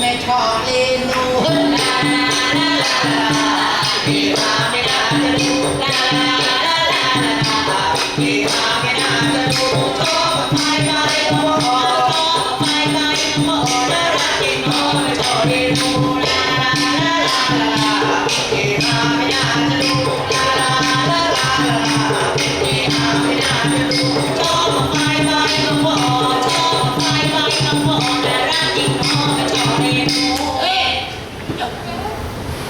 ไม่ชอบเล่นนูลาลาลาที่าไม่น่าจะรู้ลาลาลาลาที่าไม่น่าจะรู้โทษไปไม่ก็พอ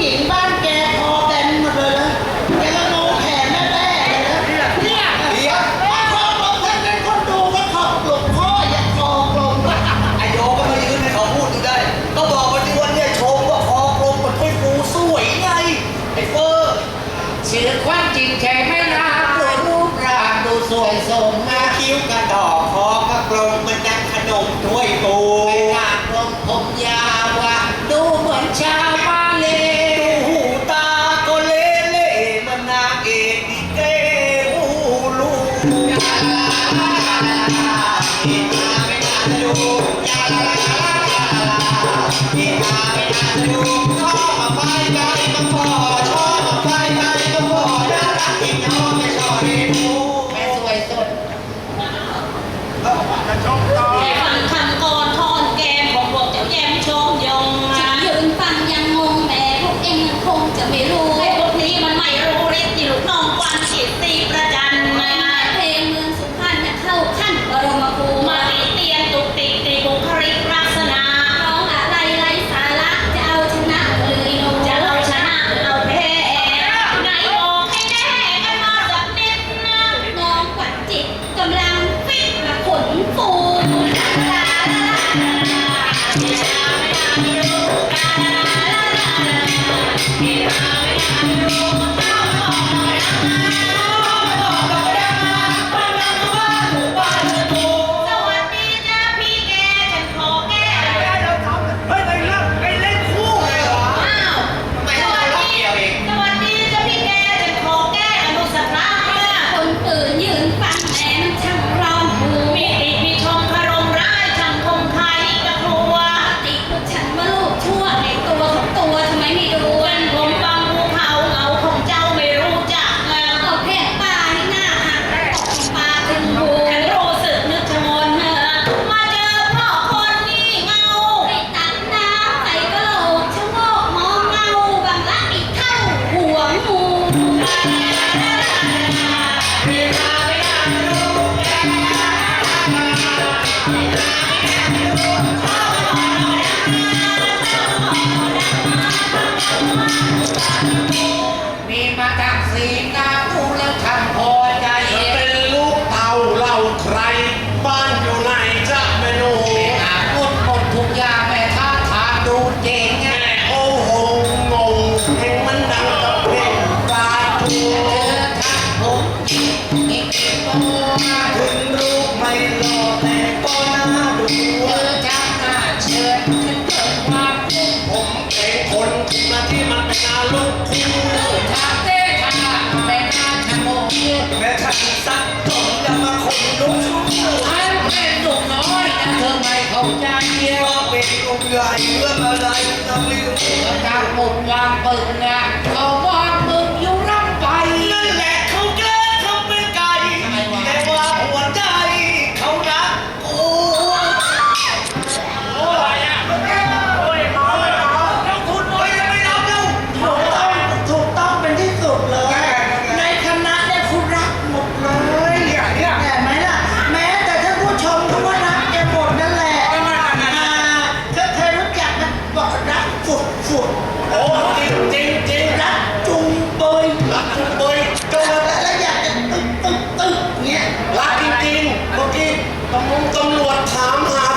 明白。 คงจะไม่รู้ไอ้พวนี้มันไม่รู้เล็กจิ๋วน้องควันจิตตีประจันมาเพลงเมืองสุพรรณจะเข้าขั้นบรมครูมาตีเตียนตุกติกติบุคลิกลักษณะร้องอะไรไรสาระจะเอาชนะเลยนจะเอาชนะเอาแพ้ไหนบอกให้แน่กันมาสัเนิดนะน้องควันจิตกำลังฟิตมาขนฟูสาระไม่ได้รู้กัน Yeah, yeah, yeah. มีมาจากสีกาอูแล้วพอใจเธเป็นลูกเต่าเล่าใคร บ้านอยู่ไหนจ๊ะแมนูอาพูดหมทุกอย่างแม่ท่าทาดูเจงแโอ้โงงเพลงมันดังกับเพลงปลาทูเธอทักผมอีกตัวถึงรูปไม่หล่อแต่ก็ ธอไม่เข้าใจว่าเป็นองค์ใหญ่เรื่องอะไรทำไม่รู้อาจารย์ผมงานเปิดงานเขา ตึ๊บตึ๊บเงี้ยรักจริงๆเมื่อกี้ตำรวจถามหา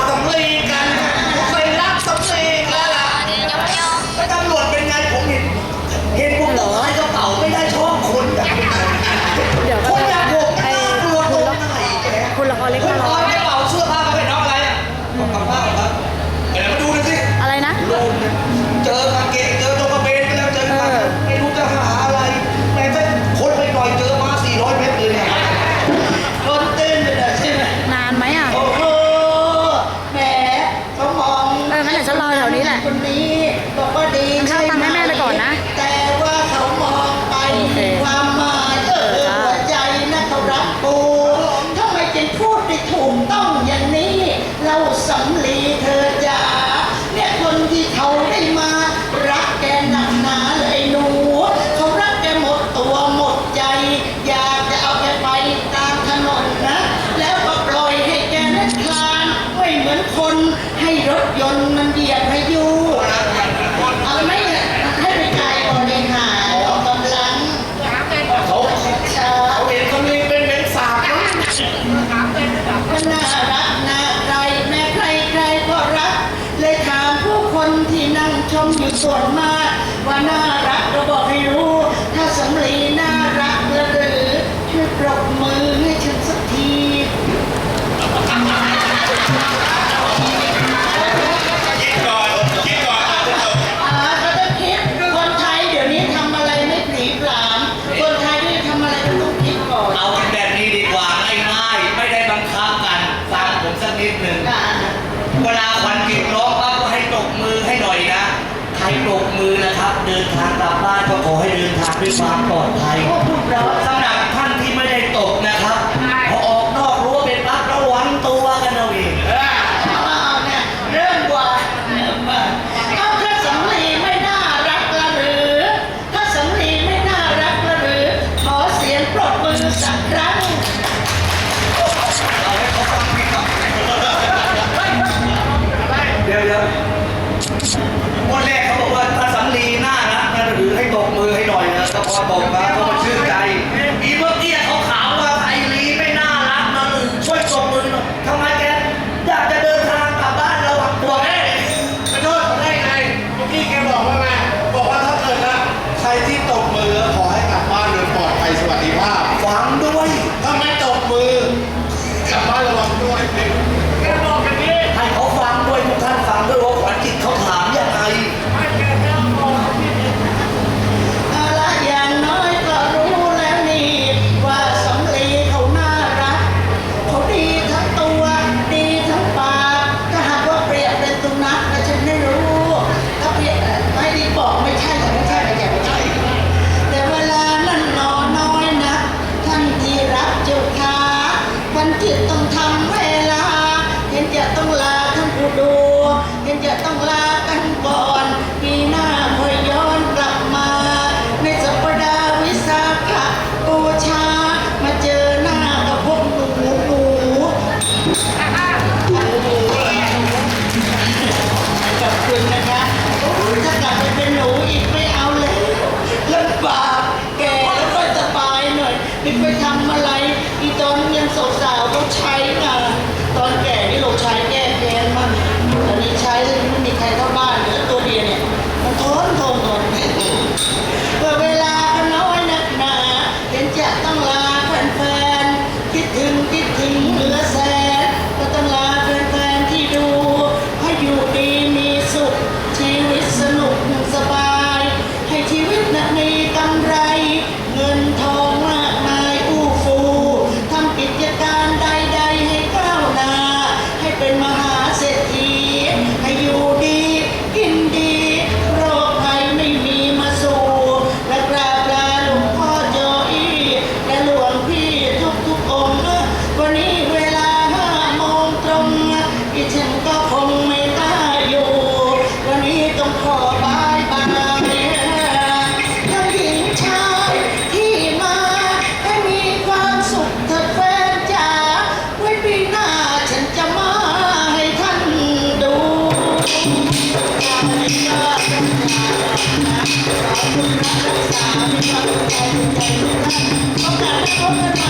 เดินทางกลับบ้านก็ขอให้เดินทางด้วยความปลอดภัยสำหรับท่านที่ไม่ได้ตกนะครับ พอออกนอกรั้วเป็นปั๊บระวังตัวกันเอาเองเริ่มว่าเก้าสำลีไม่น่ารักหรือ ถ้าสำลีไม่น่ารักหรือ ขอเสียงปรบมือสักครั้งเดี๋ยวเดี๋ยวคนแรกเขาบก ความบอกมาเพาชื่นใจอีเมื่อ Amen.